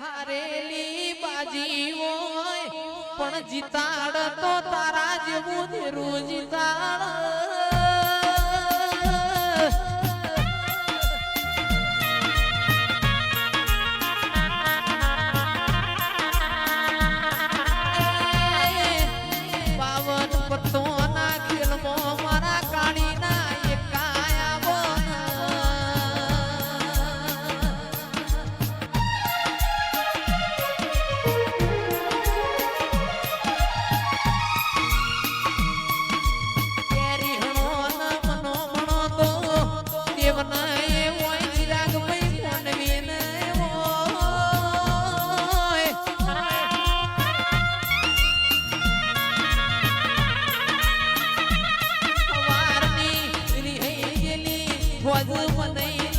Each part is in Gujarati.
હારેલી બાજી હોય પણ જીતાડ તો તારા જેવું ધીરું જીતાડ what they.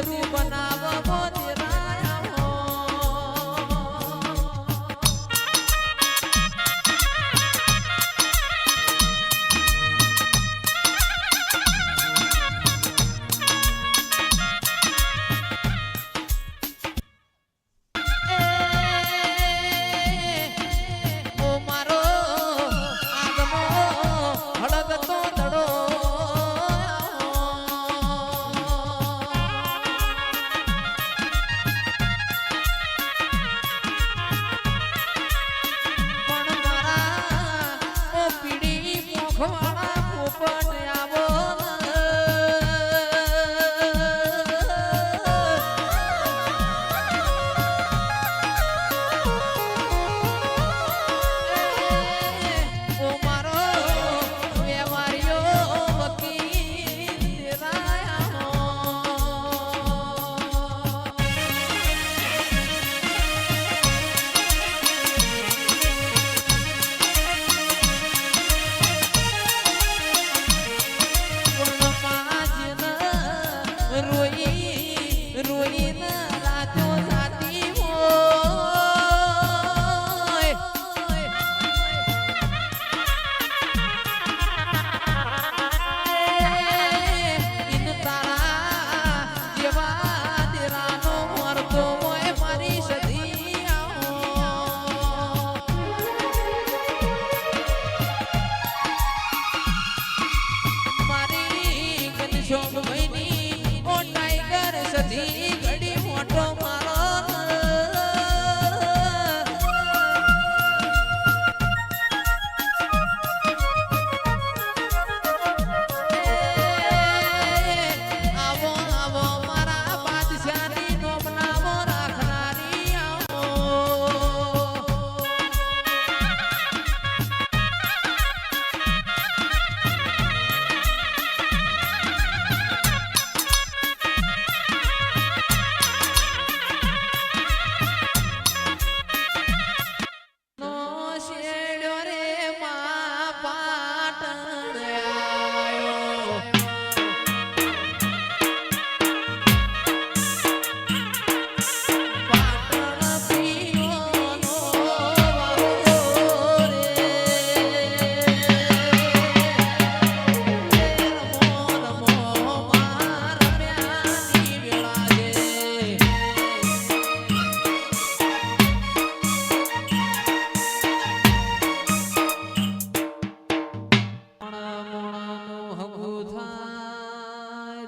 રૂપ ના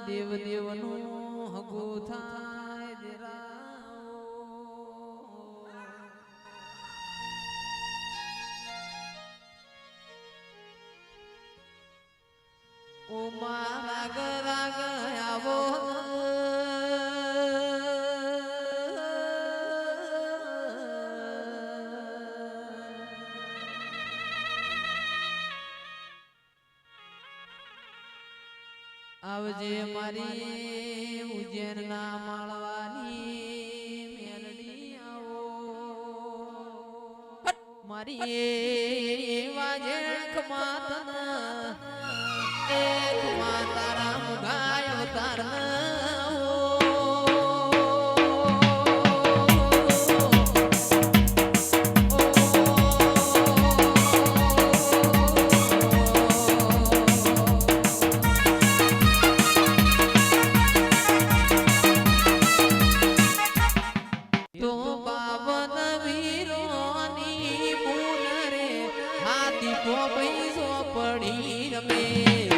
દેવ દેવનું હગો થાય જરા ઓ આવજે મારી ઉજ્જૈન ના માળવાની મેલડી આવો! મારી ટીપો પૈસો પડી રમે.